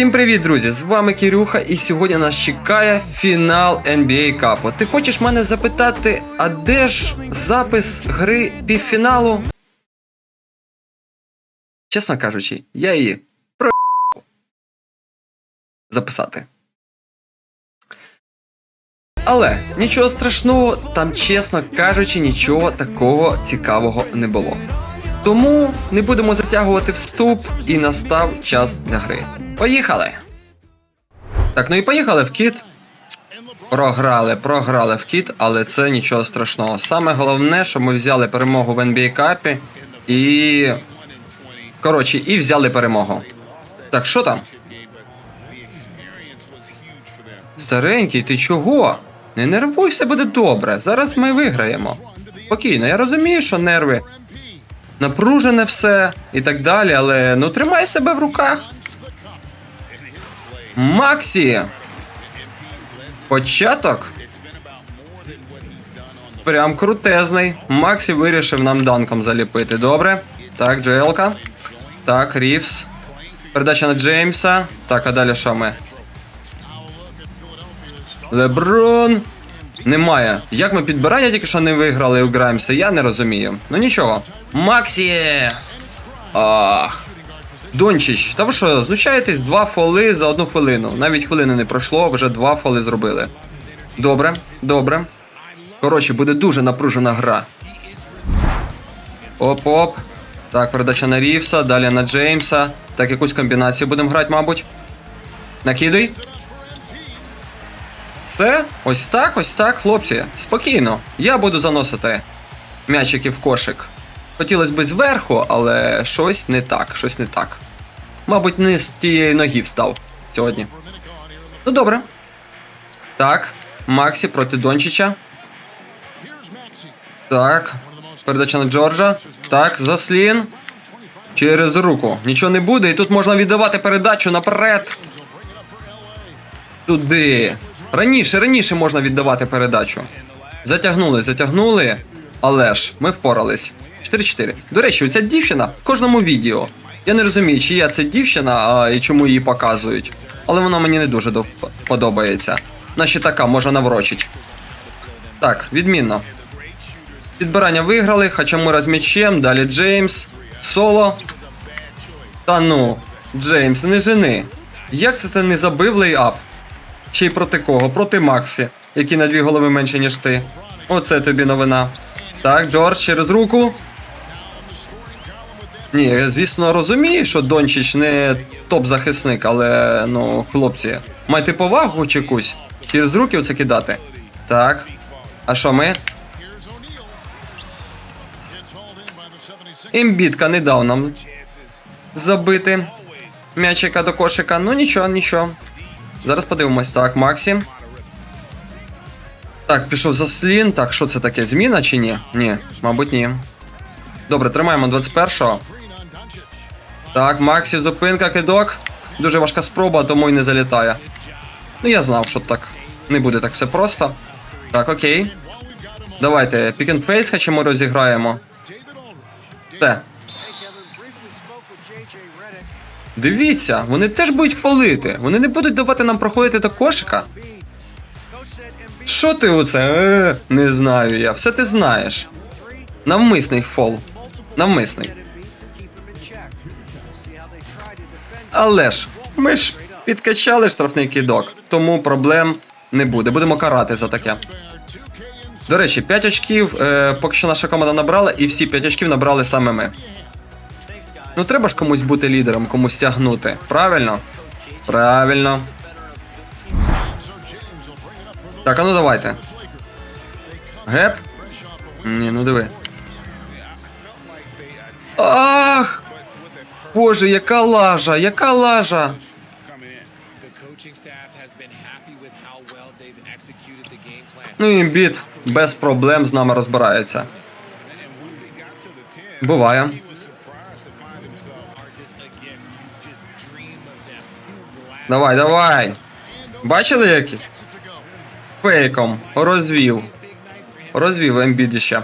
Всім привіт, друзі! З вами Кирюха, і сьогодні нас чекає фінал NBA Капу. Ти хочеш мене запитати, а де ж запис гри півфіналу? Чесно кажучи, я її про записати. Але нічого страшного, там, чесно кажучи, нічого такого цікавого не було. Тому не будемо затягувати вступ і настав час для гри. Поїхали! Так, ну і поїхали в кіт. Програли, програли в кіт, але це нічого страшного. Саме головне, що ми взяли перемогу в NBA Капі і. Коротше, і взяли перемогу. Так, що там? Старенький, ти чого? Не нервуй, все буде добре. Зараз ми виграємо. Спокійно, я розумію, що нерви напружене все і так далі, але ну тримай себе в руках. Максі! Початок. Прям крутезний. Максі вирішив нам данком заліпити. Добре. Так, Джелка. Так, Рівс. Передача на Джеймса. Так, а далі що ми? Леброн. Немає. Як ми підбирання тільки що не виграли у Граймса, я не розумію. Ну нічого. Максі! Ах. Дончич, та ви що, знущаєтесь два фоли за одну хвилину. Навіть хвилини не пройшло, вже два фоли зробили. Добре, добре. Коротше, буде дуже напружена гра. Оп-оп. Так, передача на Рівса, далі на Джеймса. Так, якусь комбінацію будемо грати, мабуть. Накидуй. Все, ось так, ось так, хлопці. Спокійно. Я буду заносити м'ячики в кошик. Хотілося б зверху, але щось не так, щось не так. Мабуть, не з тієї ноги встав сьогодні. Ну добре. Так, Максі проти Дончича. Так. Передача на Джорджа. Так, заслін. Через руку. Нічого не буде, і тут можна віддавати передачу наперед. Туди. Раніше, раніше можна віддавати передачу. Затягнули, затягнули. Але ж ми впорались. 4-4. До речі, оця дівчина в кожному відео. Я не розумію, чия це дівчина а, і чому її показують. Але вона мені не дуже до- подобається. Наші така, може наврочить. Так, відмінно. Підбирання виграли, Хачамура з м'ячем, далі Джеймс. Соло. Та ну, Джеймс, не жени. Як це ти не забив лейап? Ще й проти кого? Проти Максі, який на дві голови менше, ніж ти. Оце тобі новина. Так, Джордж через руку. Ні, звісно, розумію, що Дончич не топ-захисник, але ну, хлопці, майте повагу хоч якусь. Через руки оце кидати. Так. А що ми? Імбітка не дав нам забити м'ячика до кошика. Ну нічого, нічого. Зараз подивимось. Так, Максі. Так, пішов за слін. Так, що це таке? Зміна чи ні? Ні, мабуть, ні. Добре, тримаємо 21-го. Так, Максі, зупинка, кидок. Дуже важка спроба, тому й не залітає. Ну, я знав, що так не буде так все просто. Так, окей. Давайте, пікінфейс хочемо розіграємо. Все. Дивіться, вони теж будуть фолити. Вони не будуть давати нам проходити до кошика. Що ти оце? Е, не знаю я. Все ти знаєш. Навмисний фол. Навмисний. Але ж, ми ж підкачали штрафний кидок, тому проблем не буде. Будемо карати за таке. До речі, 5 очків, е, поки що наша команда набрала, і всі 5 очків набрали саме ми. Ну треба ж комусь бути лідером, комусь тягнути. Правильно? Правильно. Так, а ну давайте. Геп? Ні, ну диви. Ах! Боже, яка лажа, яка лажа! Ну і бід без проблем з нами розбирається. And once he got to the 10, Буває. Давай, давай. Бачили які? Фейком. Розвів. Розвів Ембідіще.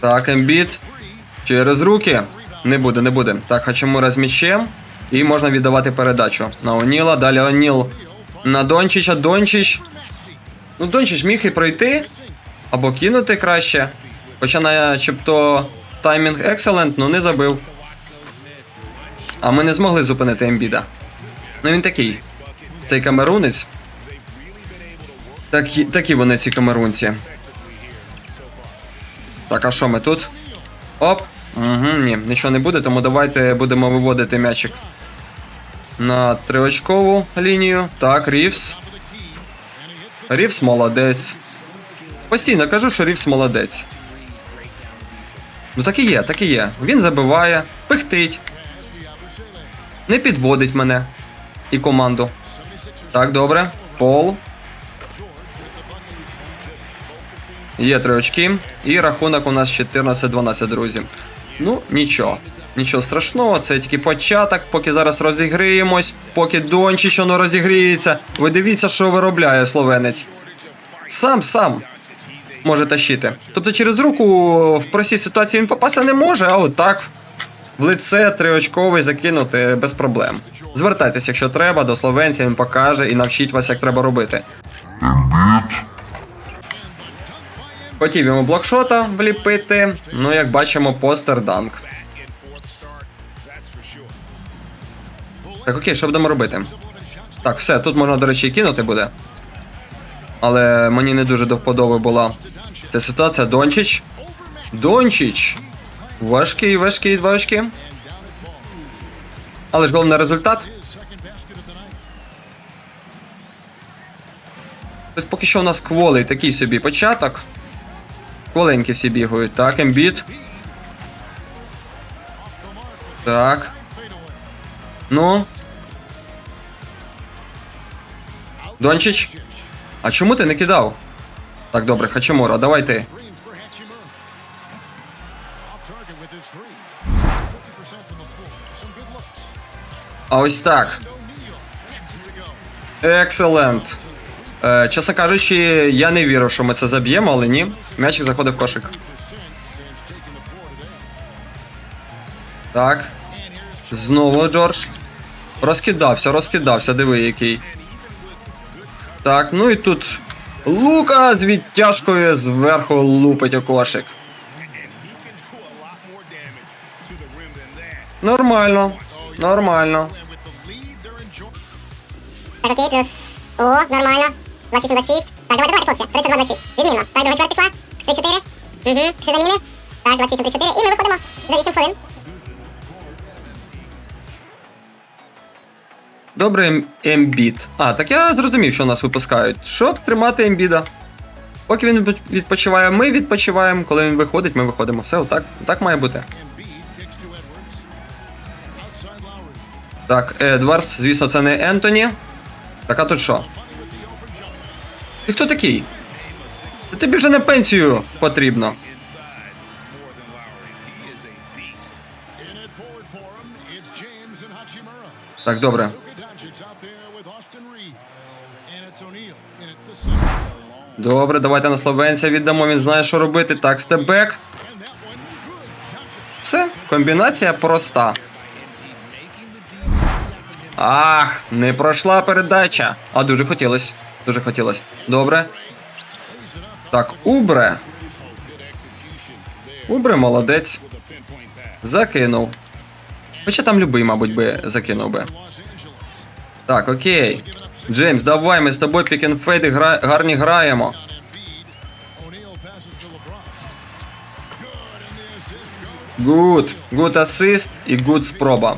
Так, Ембід. Через руки. Не буде, не буде. Так, Хачамура з м'ячем. І можна віддавати передачу на Оніла. Далі Оніл на Дончича. Дончич. Ну, Дончич міг і пройти. Або кинути краще. Хоча начебто таймінг екселент, ну не забив. А ми не змогли зупинити Ембіда. Ну він такий. Цей камерунець. Такі, такі вони, ці камерунці. Так, а що ми тут? Оп. Угу, ні, нічого не буде, тому давайте будемо виводити м'ячик на триочкову лінію. Так, Рівс. Рівс молодець. Постійно кажу, що Рівс молодець. Ну так і є, так і є. Він забиває, пихтить. Не підводить мене і команду. Так, добре. Пол. Є три очки. І рахунок у нас 14-12, друзі. Ну, нічого. Нічого страшного, це тільки початок, поки зараз розігріємось, поки Дончич воно розігріється. Ви дивіться, що виробляє словенець. Сам сам може тащити. Тобто через руку в простій ситуації він попасти не може, а от так в лице триочковий закинути без проблем. Звертайтеся, якщо треба, до словенця він покаже і навчить вас, як треба робити. Хотів йому блокшота вліпити, ну як бачимо, постер данк. Так, окей, що будемо робити? Так, все, тут можна, до речі, і кинути буде. Але мені не дуже до вподоби була ця ситуація. Дончич. Дончич. Важкий, важкий, очки. Але ж головний результат. Ось поки що у нас кволий такий собі початок. Кволенькі всі бігають. Так, ембіт. Так. Ну. Дончич. А чому ти не кидав? Так, добре, Хачимура, давай ти. А ось так. Екселент. Е, чесно кажучи, я не вірив, що ми це заб'ємо, але ні. М'ячик заходив в кошик. Так. Знову Джордж. Розкидався, розкидався, диви який. Так, ну і тут Лука з відтяжкою зверху лупить у кошик. Нормально. Нормально. Так, окей, плюс. О, нормально. 28-26. Так, давайте, давайте, хлопці. 32-26. Відмінно. Так, друга чверть пішла. 3-4. Угу. Ще заміни. Так, 28-34. І ми виходимо за 8 хвилин. Добре, ем- ембіт. А, так я зрозумів, що нас випускають. Щоб тримати ембіда. Поки він відпочиває, ми відпочиваємо. Коли він виходить, ми виходимо. Все, отак, так має бути. Так, Едвардс, звісно, це не Ентоні. Так, а тут що? Ти хто такий? Та Тобі вже на пенсію потрібно. Так, добре. Добре, давайте на словенця віддамо, він знає, що робити. Так, степбек. Все, комбінація проста. Ах, не пройшла передача. А дуже хотілось. Дуже хотілось. Добре. Так, Убре. Убре молодець. Закинув. Хоча там любий, мабуть, би закинув би. Так, окей. Джеймс, давай, ми з тобою пікенфейди гра... гарні граємо. Гуд. Гуд асист і гуд спроба.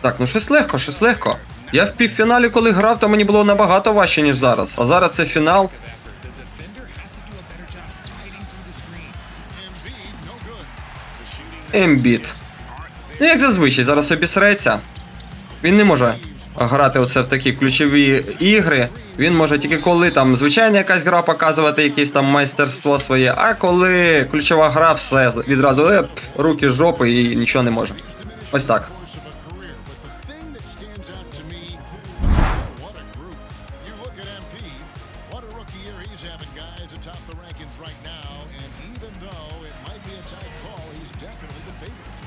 Так, ну щось легко, щось легко. Я в півфіналі, коли грав, то мені було набагато важче, ніж зараз. А зараз це фінал. Ембіт. Ну, як зазвичай, зараз обісреться. Він не може грати оце в такі ключові ігри. Він може тільки коли там звичайна якась гра показувати якесь там майстерство своє, а коли ключова гра, все відразу еп, руки жопи і нічого не може. Ось так. year he's having, guys, atop the rankings right now. And even though it might be a tight call, he's definitely the favorite.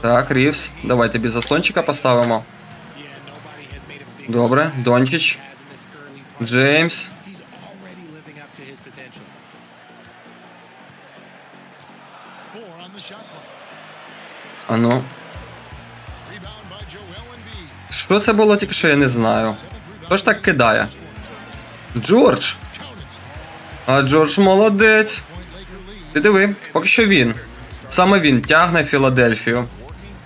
Так, Рівс, давай тобі заслончика поставимо. Добре, Дончич, Джеймс. He's already living up to his potential. Four on the shot clock. А ну, Rebound by Joel Embiid. що це було тільки що, я не знаю. Хто ж так кидає? Джордж. А Джордж молодець. Ти диви, поки що він. Саме він тягне Філадельфію.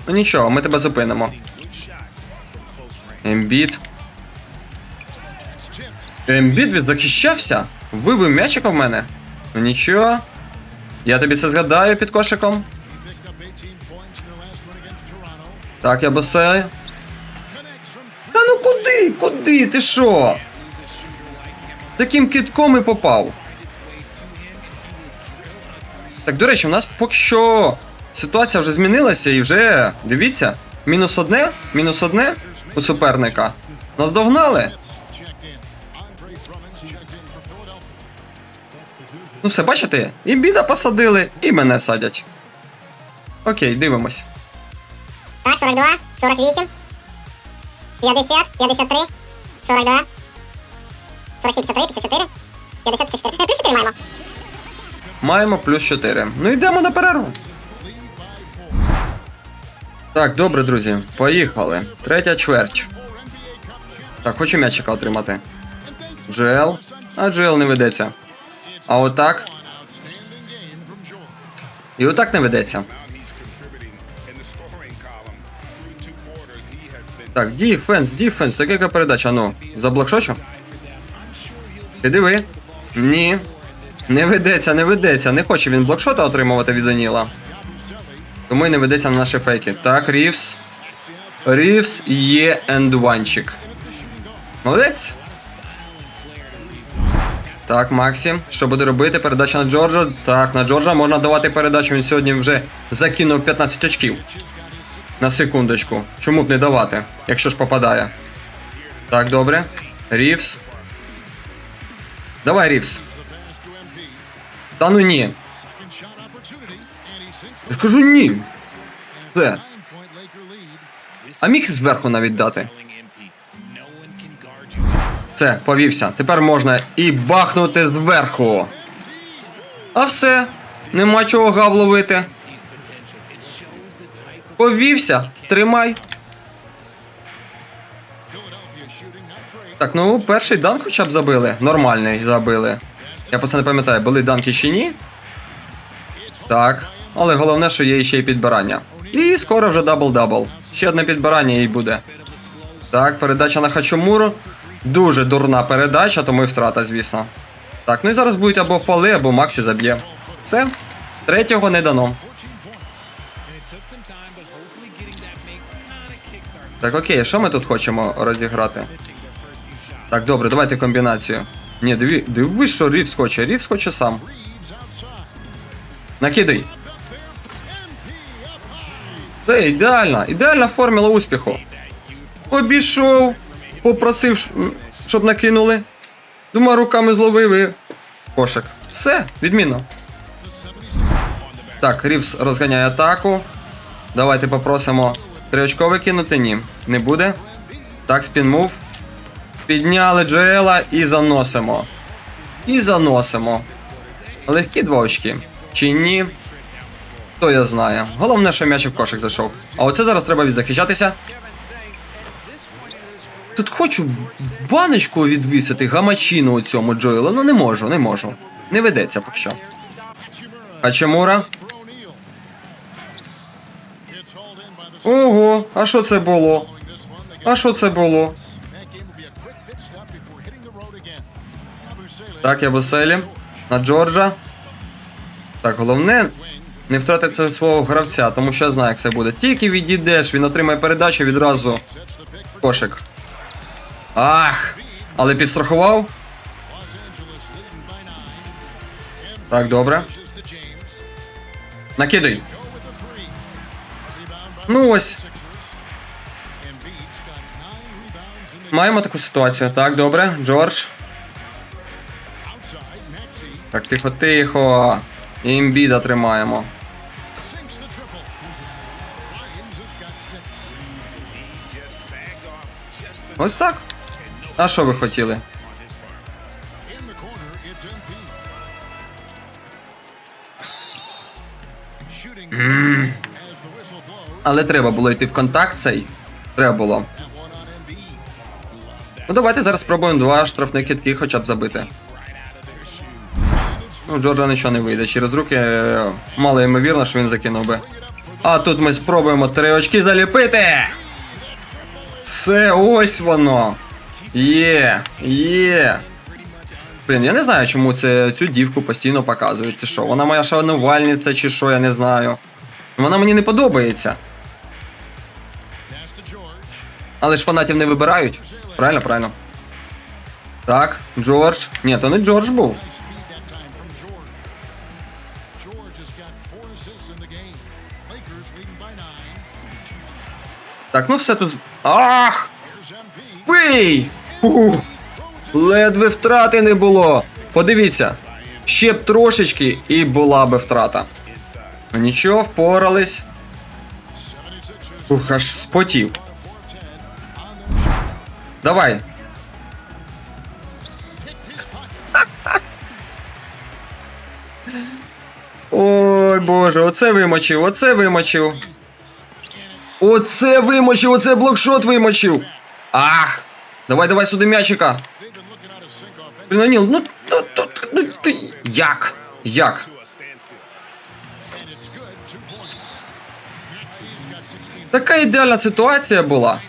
Ну нічого, ми тебе зупинимо. Ембіт. Ембіт відзахищався? Вибив м'ячика в мене? Ну нічого. Я тобі це згадаю під кошиком. Picked up 18 куди? Куди? Ти що? З таким китком і попав. Так, до речі, у нас поки що ситуація вже змінилася і вже, дивіться, мінус одне, мінус одне у суперника. Нас догнали. Ну все, бачите? І біда посадили, і мене садять. Окей, дивимось. Так, 42, 48, 50, 53, 42, 47, 53, 54, 50, 54. Е, плюс 4 маємо. Маємо плюс 4. Ну йдемо на перерву. Так, добре, друзі, поїхали. Третя чверть. Так, хочу м'ячика отримати. Джел. А Джел не ведеться. А отак. І отак не ведеться. Так, діфенс, діфенс, яка передача. Ну, за блокшочу? Ти диви. Ні. Не ведеться, не ведеться. Не хоче він блокшота отримувати від Оніла. Тому й не ведеться на наші фейки. Так, Рівс. Рівс є ендванчик. Молодець. Так, Максі. Що буде робити? Передача на Джорджа. Так, на Джорджа можна давати передачу. Він сьогодні вже закинув 15 очків. На секундочку. Чому б не давати, якщо ж попадає? Так, добре. Рівс. Давай, Рівс. Та ну ні. Я кажу ні. Все. А міг зверху навіть дати. Все, повівся. Тепер можна і бахнути зверху. А все. Нема чого гав ловити. Повівся. Тримай. Так, ну перший дан хоча б забили. Нормальний забили. Я просто не пам'ятаю, були данки чи ні. Так. Але головне, що є ще й підбирання. І скоро вже дабл-дабл. Ще одне підбирання і буде. Так, передача на Хачомуру. Дуже дурна передача, тому і втрата, звісно. Так, ну і зараз будуть або фали, або Максі заб'є. Все. Третього не дано. Так, окей, що ми тут хочемо розіграти? Так, добре, давайте комбінацію. Ні, диві, диви, що Рівс хоче. Рівс хоче сам. Накидай. Це ідеальна, ідеальна формула успіху. Обійшов, попросив, щоб накинули. Думаю, руками зловив і кошик. Все, відмінно. Так, Рівс розганяє атаку. Давайте попросимо триочковий кинути. Ні, не буде. Так, спінмув. Підняли Джоела і заносимо. І заносимо. Легкі два очки. Чи ні? Хто я знає. Головне, що м'яч в кошик зайшов. А оце зараз треба відзахищатися. Тут хочу баночку відвісити гамачину у цьому Джоела. Ну не можу, не можу. Не ведеться поки що. Хачемура. Ого, а що це було? А що це було? Так, я Буселі. На Джорджа. Так, головне не втратити свого гравця, тому що я знаю, як це буде. Тільки відійдеш, він отримає передачу відразу кошик. Ах! Але підстрахував. Так, добре. Накидай. Ну ось. Маємо таку ситуацію. Так, добре, Джордж. Так, тихо-тихо. Імбіда тримаємо. Ось так. А що ви хотіли? Але треба було йти в контакт цей. Треба було. Ну давайте зараз спробуємо два штрафних кітки хоча б забити. Ну, Джорджа нічого не вийде. Через руки е, мало ймовірно, що він закинув би. А тут ми спробуємо три очки заліпити. Все, ось воно. Є, є. Блін, я не знаю, чому це, цю дівку постійно показують. Чи що? Вона моя шанувальниця, чи що, я не знаю. Вона мені не подобається. Але ж фанатів не вибирають. Правильно, правильно. Так, Джордж. Ні, то не Джордж був. Так, ну все тут. Ах! Пий! Ледве втрати не було. Подивіться. Ще б трошечки і була би втрата. Ну нічого, впорались. Ух, аж спотів. Давай. Ой, боже, оце вимочив, оце вимочив. Оце вимочив, оце блокшот вимочив. Ах! Давай, давай сюди м'ячика. Блін, ну, ну, ну, ну, ти... Як? Як? And it's good. Two points. Maxi's got 16. Така ідеальна ситуація була.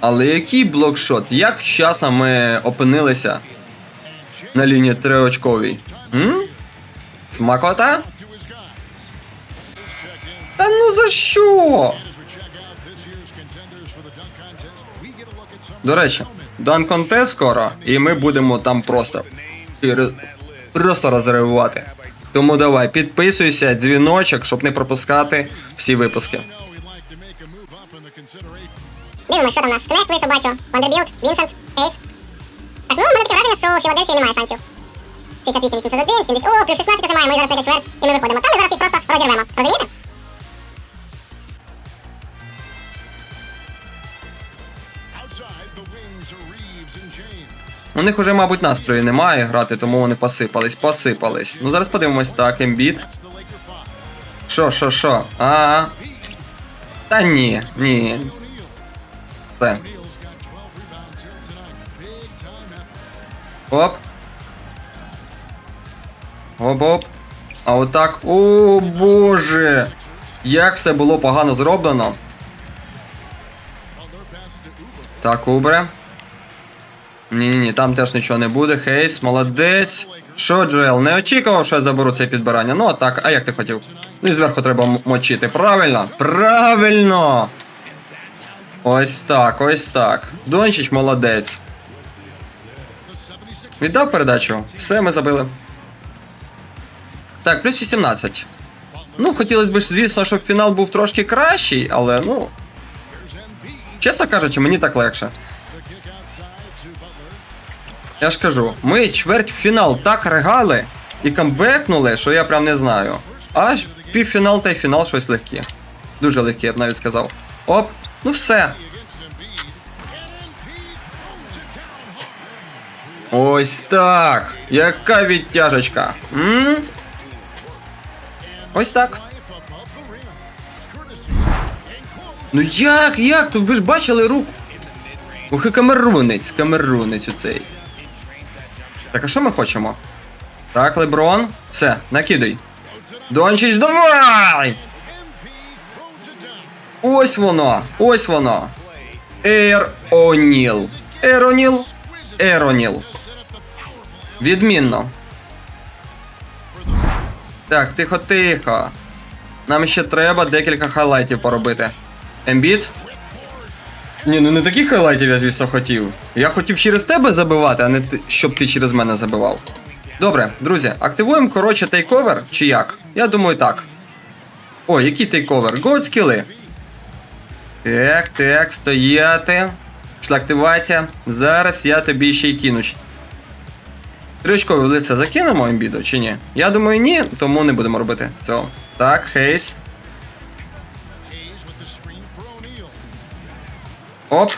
Але який блокшот? Як вчасно ми опинилися на лінії триочковій? М? Смакота? Та ну за що? До речі, дан контест скоро, і ми будемо там просто. Просто розривати. Тому давай, підписуйся, дзвіночок, щоб не пропускати всі випуски. Дивимося, що там у нас. Кнек вийшов, бачу. Вандербілд, Вінсент, Ейс. Так, ну, у мене таке враження, що у Філадельфії немає шансів. 68, 81, 70. О, плюс 16 вже маємо, і зараз третя чверть, і ми виходимо. Там ми зараз їх просто розірвемо. Розумієте? У них уже, мабуть, настрою немає грати, тому вони посипались, посипались. Ну зараз подивимось так, ембіт. Що, що, що? А. Та ні, ні. Все. Neal's got 12 rebounds here tonight. Big time effort. Оп. Оп-оп. А отак. О, боже. Як все було погано зроблено. Так, Убре. Ні-ні, там теж нічого не буде. Хейс, молодець. Що, Джоел, не очікував, що я заберу це підбирання. Ну, так, а як ти хотів? Ну і зверху треба мочити. Правильно? Правильно! Ось так, ось так. Дончич молодець. Віддав передачу. Все, ми забили. Так, плюс 18. Ну, хотілося б, звісно, щоб фінал був трошки кращий, але ну, чесно кажучи, мені так легше. Я ж кажу, ми чвертьфінал так ригали і камбекнули, що я прям не знаю. Аж півфінал та й фінал щось легкі. Дуже легкі, я б навіть сказав. Оп, ну все. Ось так. Яка відтяжечка. М? Ось так. Ну як, як? Тут ви ж бачили руку. Ох, і камерунець, камерунець оцей. Так, а що ми хочемо? Так, Леброн. Все, накидай. Дончич, давай! Ось воно, ось воно. Ер Оніл. Ер Оніл. Ер Оніл. Відмінно. Так, тихо, тихо. Нам ще треба декілька хайлайтів поробити. Ембіт? Ні, ну не таких хайлайтів я, звісно, хотів. Я хотів через тебе забивати, а не ти, щоб ти через мене забивав. Добре, друзі, активуємо коротше тейковер чи як? Я думаю, так. О, який тейковер? Гоут скіли. Так, так, стояти. Пішла активація. Зараз я тобі ще й кину. Тричкове в лице закинемо ембіду чи ні? Я думаю, ні, тому не будемо робити цього. Так, Хейс. Оп.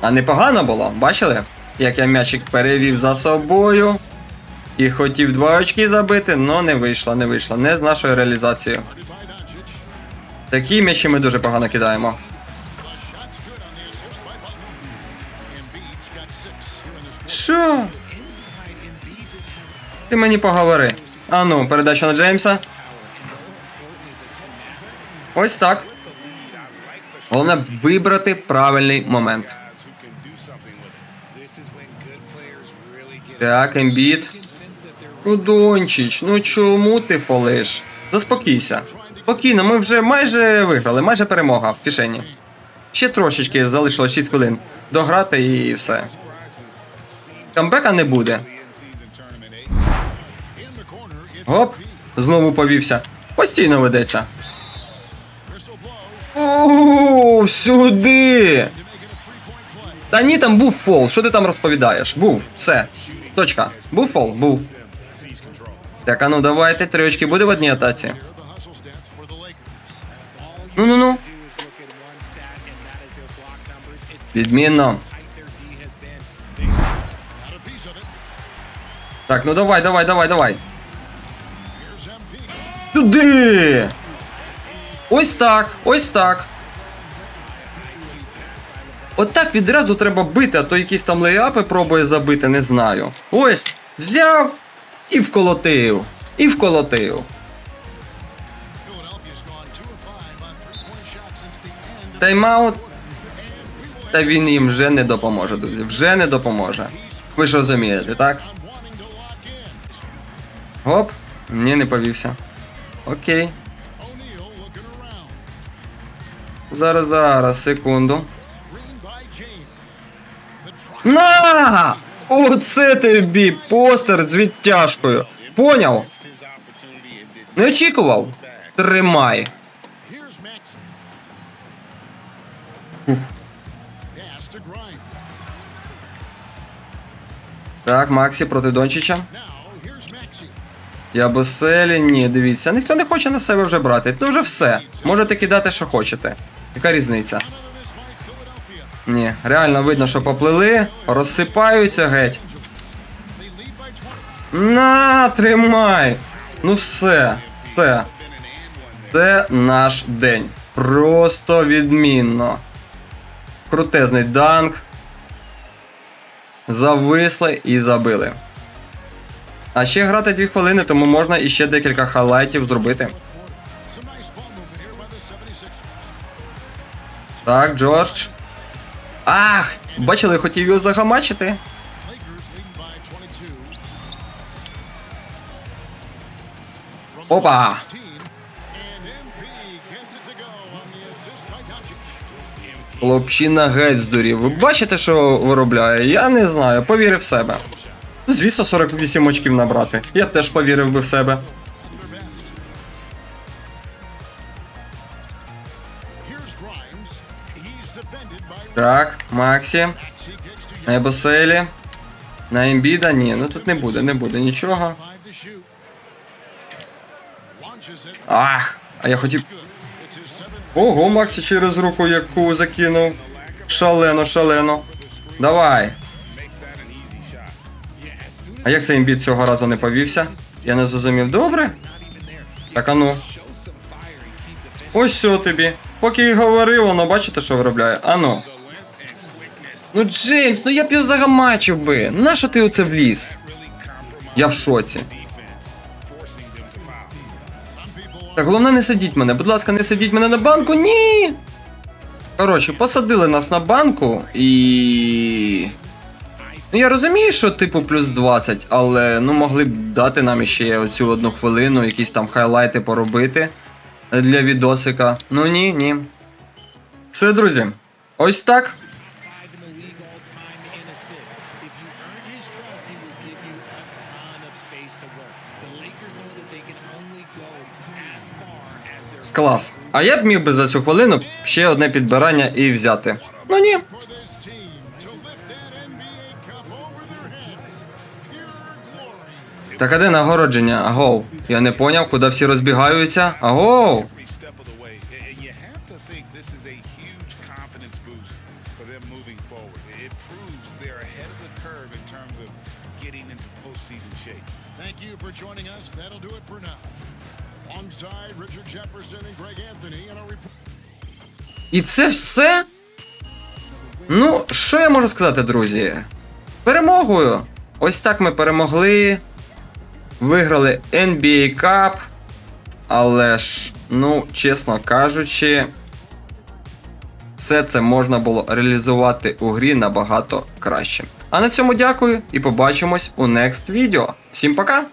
А непогано було, бачили? Як я м'ячик перевів за собою. І хотів два очки забити, але не вийшло, не вийшло. Не з нашою реалізацією. Такі м'ячі ми дуже погано кидаємо. Що? Ти мені поговори. А ну, передача на Джеймса. Ось так. Головне вибрати правильний момент. Так, Ембіт. Ну, Дончич, ну чому ти фолиш? Заспокійся. Спокійно, ми вже майже виграли, майже перемога в кишені. Ще трошечки залишилось 6 хвилин. Дограти і все. Камбека не буде. Гоп, знову повівся. Постійно ведеться. О, сюди. Та ні, там був фол. Що ти там розповідаєш? Був. Все. Точка. Був фол? Був. Так, а ну давайте, три очки буде в одній атаці. Ну ну ну. Відмінно. Так, ну давай, давай, давай, давай. Туди! Ось так, ось так. От так відразу треба бити, а то якісь там лейапи пробує забити, не знаю. Ось, взяв і вколотив. І вколотив. Тайм-аут. Та він їм вже не допоможе, друзі. Вже не допоможе. Ви ж розумієте, так? Гоп. Ні, не повівся. Окей. Зараз, зараз, секунду. На! Оце тобі постер з відтяжкою. Поняв? Не очікував? Тримай. Так, Максі проти Дончича. Я Боселі, ні, дивіться, ніхто не хоче на себе вже брати. Ну вже все. Можете кидати, що хочете. Яка різниця? Ні, реально видно, що поплили, розсипаються геть. They lead by 20. На, тримай! Ну все, все. Це наш день. Просто відмінно. Крутезний данк. Зависли і забили. А ще грати 2 хвилини, тому можна іще декілька хайлайтів зробити. Так, Джордж. Ах! Бачили, хотів його загамачити. Lakers leading by 22. From the Опа! Хлопчина геть здурів. Ви бачите, що виробляє? Я не знаю, повірив в себе. Ну, звісно, 48 очків набрати. Я б теж повірив би в себе. Так, Максі. На Ебоселі. На Ембіда, ні, ну тут не буде, не буде нічого. Ах, а я хотів. Ого, Максі через руку яку закинув. Шалено, шалено. Давай. А як цей імбіт цього разу не повівся? Я не зрозумів. Добре? Так а ну. Ось що тобі. Поки й говорив, воно бачите, що виробляє. Ану. Ну, Джеймс, ну я б його загамачив би. Нащо ти оце вліз? Я в шоці. Так, головне не садіть мене. Будь ласка, не садіть мене на банку. Ні. Коротше, посадили нас на банку і. Ну я розумію, що типу плюс 20, але ну могли б дати нам ще оцю одну хвилину, якісь там хайлайти поробити для відосика. Ну ні, ні. Все, друзі. Ось так. Клас. А я б міг би за цю хвилину ще одне підбирання і взяти. Ну ні. Так а де нагородження? Агоу. Я не поняв, куди всі розбігаються. Агоу. І це все? Ну, що я можу сказати, друзі? Перемогою! Ось так ми перемогли. Виграли NBA Cup. Але ж, ну, чесно кажучи, все це можна було реалізувати у грі набагато краще. А на цьому дякую і побачимось у next відео. Всім пока!